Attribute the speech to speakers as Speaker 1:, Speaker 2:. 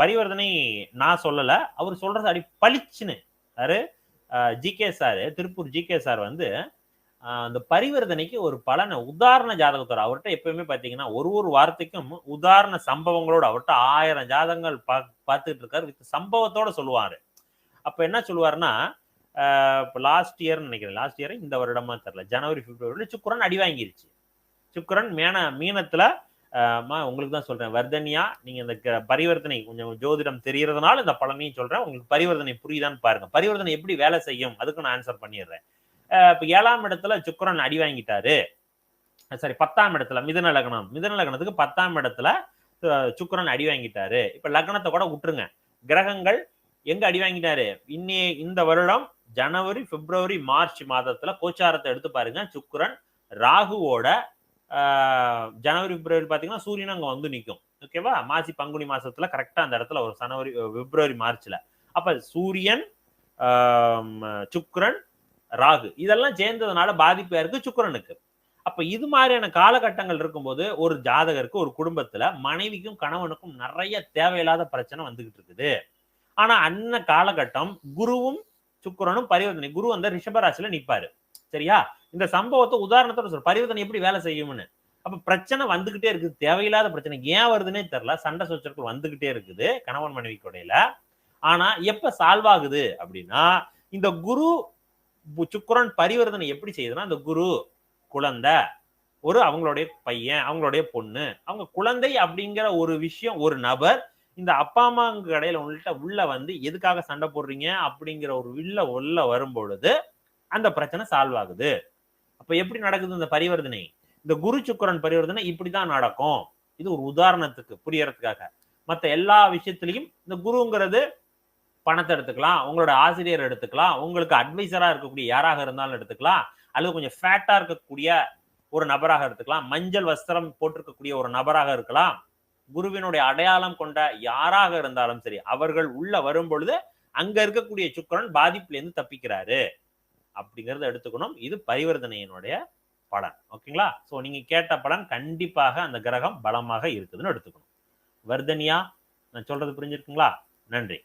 Speaker 1: பரிவர்த்தனை நான் சொல்லல. அவர் சொல்றது அடி பளிச்சுன்னு. யாரு? G K sir Tiruppur G K sir வந்து அந்த பரிவர்த்தனைக்கு ஒரு பலனை உதாரண ஜாதகத்தோட அவர்கிட்ட எப்பயுமே பாத்தீங்கன்னா ஒரு ஒரு வார்த்தைக்கும் உதாரண சம்பவங்களோட அவர்கிட்ட ஆயிரம் ஜாதகங்கள் பா பார்த்துட்டு இருக்காரு. வித் சம்பவத்தோட சொல்லுவாரு. அப்ப என்ன சொல்லுவாருன்னா இப்போ லாஸ்ட் இயர்னு நினைக்கிறேன். லாஸ்ட் இயர் இந்த வருடமா தெரியல. ஜனவரி பிப்ரவரியில் சுக்குரன் அடி வாங்கிருச்சு. சுக்குரன் மேன மீனத்துல மா உங்களுக்கு தான் சொல்றேன். வர்தனியா நீங்க இந்த பரிவர்த்தனை கொஞ்சம் ஜோதிடம் தெரியறதுனால இந்த பலனையும் சொல்றேன். உங்களுக்கு பரிவர்த்தனை புரியுதான்னு பாருங்க. பரிவர்த்தனை எப்படி வேலை செய்யும்? அதுக்கு நான் ஆன்சர் பண்ணிடுறேன். இப்போ இப்ப ஏழாம் இடத்துல சுக்கரன் அடி வாங்கிட்டாரு. சாரி பத்தாம் இடத்துல மிதன லக்னம். மிதன லக்னத்துக்கு பத்தாம் இடத்துல சுக்கரன் அடி வாங்கிட்டாரு. இப்ப லக்னத்தை கூட விட்டுருங்க. கிரகங்கள் எங்க அடி வாங்கிட்டாரு? இன்னே இந்த வருடம் ஜனவரி பிப்ரவரி மார்ச் மாதத்துல கோச்சாரத்தை எடுத்து பாருங்க. சுக்கரன் ராகுவோட ஜனவரி பிப்ரவரி பார்த்தீங்கன்னா சூரியன் அங்கே வந்து நிற்கும் ஓகேவா மாசி பங்குனி மாசத்துல கரெக்டாக அந்த இடத்துல ஒரு ஜனவரி பிப்ரவரி மார்ச்ல. அப்போ சூரியன் சுக்ரன் ராகு இதெல்லாம் சேர்ந்ததுனால பாதிப்பு யாருக்கு? சுக்கரனுக்கு. அப்ப இது மாதிரியான காலகட்டங்கள் இருக்கும்போது ஒரு ஜாதகருக்கு ஒரு குடும்பத்துல மனைவிக்கும் கணவனுக்கும் நிறைய தேவையில்லாத பிரச்சனை வந்துகிட்டு இருக்குது. ஆனா அன்ன காலகட்டம் குருவும் சுக்கிரனும் பரிவர்த்தனை குரு அந்த ரிஷபராசில நிப்பாரு. சரியா? இந்த சம்பவத்தை உதாரணத்தோட சொல்ற பரிவர்த்தனை எப்படி வேலை செய்யும்னு. அப்ப பிரச்சனை வந்துகிட்டே இருக்குது. தேவையில்லாத பிரச்சனை. ஏன் வருதுன்னே தெரில சண்டை சொச்சர்கள் வந்துகிட்டே இருக்குது. கணவன் மனைவி கொடையில ஆனா எப்ப சால்வ் ஆகுது அப்படின்னா இந்த குரு பு- பரிவர்த்தனை எப்படி செய்யுதுன்னா இந்த குரு குழந்தை ஒரு அவங்களுடைய பையன் அவங்களுடைய பொண்ணு. அவங்க குழந்தை அப்படிங்கிற ஒரு விஷயம் ஒரு நபர் இந்த அப்பா அம்மாங்க கடையில உங்கள்கிட்ட உள்ள வந்து எதுக்காக சண்டை போடுறீங்க அப்படிங்கிற ஒரு உள்ள உள்ள வரும் பொழுது அந்த பிரச்சனை சால்வ் ஆகுது. அப்ப எப்படி நடக்குது இந்த பரிவர்த்தனை? இந்த குரு சுக்கிரன் பரிவர்த்தனை இப்படிதான் நடக்கும். இது ஒரு உதாரணத்துக்கு புரியறதுக்காக. மற்ற எல்லா விஷயத்திலையும் இந்த குருங்கிறது பணத்தை எடுத்துக்கலாம் உங்களோட ஆசிரியர் எடுத்துக்கலாம் உங்களுக்கு அட்வைசரா இருக்கக்கூடிய யாராக இருந்தாலும் எடுத்துக்கலாம் அல்லது கொஞ்சம் ஃபேட்டா இருக்கக்கூடிய ஒரு நபராக எடுத்துக்கலாம் மஞ்சள் வஸ்திரம் போட்டிருக்கக்கூடிய ஒரு நபராக இருக்கலாம். குருவினுடைய அடையாளம் கொண்ட யாராக இருந்தாலும் சரி அவர்கள் உள்ள வரும் பொழுது அங்க இருக்கக்கூடிய சுக்கிரன் பாதிப்புல இருந்து தப்பிக்கிறாரு. அப்படிங்கிறத எடுத்துக்கணும். இது பரிவர்த்தனையினுடைய பலன். ஓகேங்களா? ஸோ நீங்க கேட்ட பலன் கண்டிப்பாக அந்த கிரகம் பலமாக இருக்குதுன்னு எடுத்துக்கணும். வர்தனியா நான் சொல்றது புரிஞ்சிருக்குங்களா? நன்றி.